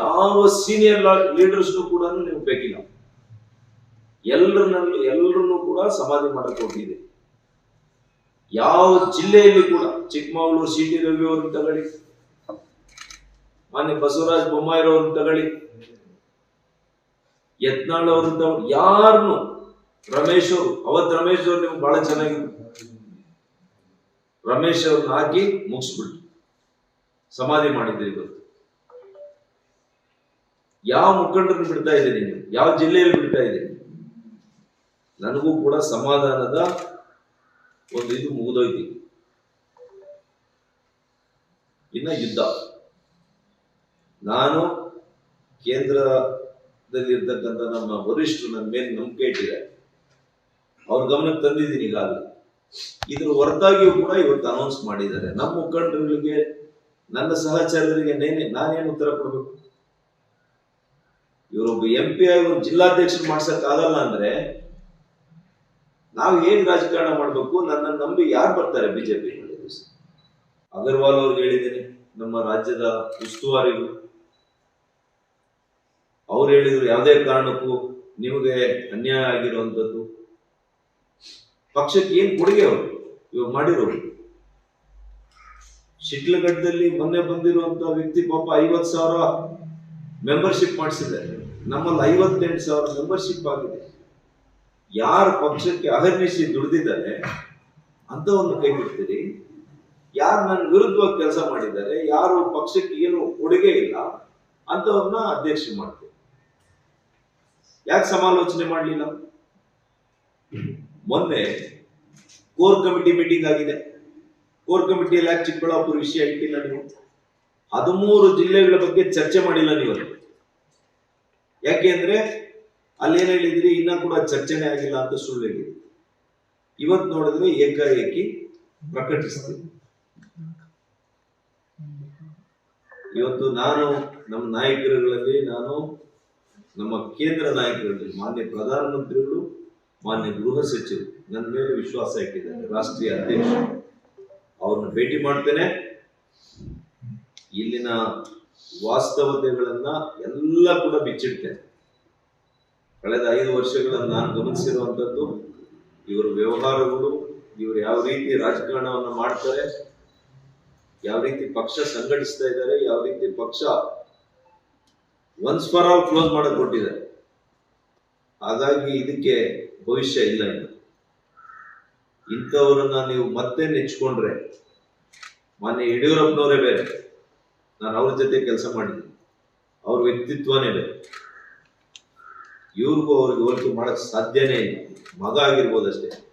ಯಾವ ಸೀನಿಯರ್ ಲೀಡರ್ಸ್ನು ಕೂಡ ನೀವು ಬೇಕಿಲ್ಲ. ಎಲ್ಲರನ್ನೂ ಎಲ್ಲರನ್ನೂ ಕೂಡ ಸಮಾಧಿ ಮಾಡಕ್ಕೆ ಹೋಗಿದೆ ಯಾವ ಜಿಲ್ಲೆಯಲ್ಲಿ ಕೂಡ ಚಿಕ್ಕಮಗಳೂರು ಸಿ ಟಿ ರವಿ ಅವ್ರನ್ನ ತಗೊಳ್ಳಿ. ಮಾನ್ಯ ಬಸವರಾಜ್ ಬೊಮ್ಮಾಯಿರವ್ರನ್ನ ತಗೊಳ್ಳಿ. ಯತ್ನಾಳ್ ಅವ್ರನ್ನ ತಗೊಳ್ಳಿ. ಯಾರನ್ನು ರಮೇಶ್ ಅವರು ಅವತ್ ರಮೇಶ್ ಅವ್ರು ನಿಮ್ಗೆ ಬಹಳ ಚೆನ್ನಾಗಿ ರಮೇಶ್ ಅವ್ರನ್ನ ಹಾಕಿ ಮುಗಿಸ್ಬಿಟ್ಟು ಸಮಾಧಿ ಮಾಡಿದ್ರಿ ಇವತ್ತು. ಯಾವ ಮುಖಂಡರನ್ನು ಬಿಡ್ತಾ ಇದ್ದೀನಿ ನೀವು? ಯಾವ ಜಿಲ್ಲೆಯಲ್ಲಿ ಬಿಡ್ತಾ ಇದ್ದೀನಿ ನನಗೂ ಕೂಡ ಸಮಾಧಾನದ ಒಂದು ಇದು ಮುಗಿದೋಯ್ತು. ಇನ್ನ ಯುದ್ಧ. ನಾನು ಕೇಂದ್ರದಲ್ಲಿ ಇರ್ತಕ್ಕಂಥ ನಮ್ಮ ವರಿಷ್ಠರು ನನ್ನ ಮೇಲೆ ನಂಬಿಕೆ ಇಟ್ಟಿದೆ ಅವ್ರ ಗಮನಕ್ಕೆ ತಂದಿದ್ದೀನಿ ಈಗಾಗಲೇ. ಇದ್ರ ಹೊರತಾಗಿಯೂ ಕೂಡ ಇವತ್ತು ಅನೌನ್ಸ್ ಮಾಡಿದ್ದಾರೆ. ನಮ್ಮ ಮುಖಂಡರುಗಳಿಗೆ, ನನ್ನ ಸಹಚರರಿಗೆ ನೇನೆ ನಾನೇನು ಉತ್ತರ ಕೊಡಬೇಕು? ಇವರೊಬ್ಬ ಎಂ ಪಿ ಆಗಿ ಒಂದು ಜಿಲ್ಲಾಧ್ಯಕ್ಷರು ಮಾಡ್ಸಕ್ ಆಗಲ್ಲ ಅಂದ್ರೆ ನಾವು ಏನ್ ರಾಜಕಾರಣ ಮಾಡ್ಬೇಕು ನನ್ನ ನಂಬಿ ಯಾರು ಬರ್ತಾರೆ ಬಿಜೆಪಿ ಅಗರ್ವಾಲ್ ಅವ್ರಿಗೆ ಹೇಳಿದ್ದೀನಿ, ನಮ್ಮ ರಾಜ್ಯದ ಉಸ್ತುವಾರಿಗಳು. ಅವ್ರು ಹೇಳಿದ್ರು ಯಾವುದೇ ಕಾರಣಕ್ಕೂ ನಿಮಗೆ ಅನ್ಯಾಯ ಆಗಿರುವಂಥದ್ದು. ಪಕ್ಷಕ್ಕೆ ಏನ್ ಕೊಡುಗೆ ಅವರು? ಇವಾಗ ಮಾಡಿರೋರು. ಶಿಟ್ಲಘಟ್ಟದಲ್ಲಿ ಮೊನ್ನೆ ಬಂದಿರುವಂತ ವ್ಯಕ್ತಿ ಪಾಪ ಐವತ್ತು ಸಾವಿರ ಮೆಂಬರ್ಶಿಪ್ ಮಾಡಿಸಿದ್ದಾರೆ. ನಮ್ಮಲ್ಲಿ ಐವತ್ತೆಂಟು ಸಾವಿರ ಮೆಂಬರ್ಶಿಪ್ ಆಗಿದೆ. ಯಾರು ಪಕ್ಷಕ್ಕೆ ಅಹರ್ನಿಸಿ ದುಡಿದಿದ್ದಾರೆ ಅಂತವನ್ನು ಕೈ ಬಿಡ್ತೀರಿ ಯಾರು ನನ್ನ ವಿರುದ್ಧವಾಗಿ ಕೆಲಸ ಮಾಡಿದ್ದಾರೆ, ಯಾರು ಪಕ್ಷಕ್ಕೆ ಏನು ಕೊಡುಗೆ ಇಲ್ಲ ಅಂತವ್ರನ್ನ ಅಧ್ಯಕ್ಷ ಮಾಡ್ತೀವಿ. ಯಾಕೆ ಸಮಾಲೋಚನೆ ಮಾಡಲಿಲ್ಲ? ಮೊನ್ನೆ ಕೋರ್ ಕಮಿಟಿ ಮೀಟಿಂಗ್ ಆಗಿದೆ. ಕೋರ್ ಕಮಿಟಿಯಲ್ಲಿ ಯಾಕೆ ಚಿಕ್ಕಬಳ್ಳಾಪುರ ವಿಷಯ ಇಟ್ಟಿಲ್ಲ ನೀವು? ಹದಿಮೂರು ಜಿಲ್ಲೆಗಳ ಬಗ್ಗೆ ಚರ್ಚೆ ಮಾಡಿಲ್ಲ ನೀವು ಯಾಕೆ ಅಂದ್ರೆ ಅಲ್ಲೇನ್ ಹೇಳಿದ್ರಿ, ಇನ್ನ ಕೂಡ ಚರ್ಚೆನೆ ಆಗಿಲ್ಲ ಅಂತ ಸುಳ್ಳು ಹೇಳಿದ್ರಿ. ಇವತ್ತು ನೋಡಿದ್ರೆ ಏಕಾಏಕಿ ಪ್ರಕಟಿಸ್ತೀವಿ. ಇವತ್ತು ನಾನು ನಮ್ಮ ನಾಯಕರುಗಳಲ್ಲಿ, ನಾನು ನಮ್ಮ ಕೇಂದ್ರ ನಾಯಕರಲ್ಲಿ, ಮಾನ್ಯ ಪ್ರಧಾನಮಂತ್ರಿಗಳು, ಮಾನ್ಯ ಗೃಹ ಸಚಿವರು, ನನ್ನ ಮೇಲೆ ವಿಶ್ವಾಸ ಇಟ್ಟಿದ್ದಾರೆ, ರಾಷ್ಟ್ರೀಯ ಅಧ್ಯಕ್ಷ ಅವ್ರನ್ನ ಭೇಟಿ ಮಾಡ್ತೇನೆ. ಇಲ್ಲಿನ ವಾಸ್ತವತೆಗಳನ್ನ ಎಲ್ಲ ಕೂಡ ಬಿಚ್ಚಿಡ್ತೇನೆ. ಕಳೆದ ಐದು ವರ್ಷಗಳನ್ನ ನಾನು ಗಮನಿಸಿರುವಂಥದ್ದು, ಇವರ ವ್ಯವಹಾರಗಳು, ಇವರು ಯಾವ ರೀತಿ ರಾಜಕಾರಣವನ್ನು ಮಾಡ್ತಾರೆ, ಯಾವ ರೀತಿ ಪಕ್ಷ ಸಂಘಟಿಸ್ತಾ ಇದ್ದಾರೆ, ಯಾವ ರೀತಿ ಪಕ್ಷ ಒನ್ಸ್ ಫಾರ್ ಆಲ್ ಕ್ಲೋಸ್ ಮಾಡಕ್ ಕೊಟ್ಟಿದ್ದಾರೆ. ಹಾಗಾಗಿ ಇದಕ್ಕೆ ಭವಿಷ್ಯ ಇಲ್ಲ ಇನ್ನು. ಇಂಥವ್ರನ್ನ ನೀವು ಮತ್ತೆ ನೆಚ್ಕೊಂಡ್ರೆ, ಮಾನ್ಯ ಯಡಿಯೂರಪ್ಪನವರೇ ಬೇರೆ. ನಾನು ಅವ್ರ ಜೊತೆ ಕೆಲಸ ಮಾಡಿದ್ದೀನಿ. ಅವ್ರ ವ್ಯಕ್ತಿತ್ವನೇ ಬೇರೆ. ಇವ್ರಿಗೂ ಅವ್ರಿಗೆ ಹೋಲಿಕೆ ಮಾಡಕ್ ಸಾಧ್ಯನೇ ಇಲ್ಲ. ಮಗ ಆಗಿರ್ಬೋದಷ್ಟೇ.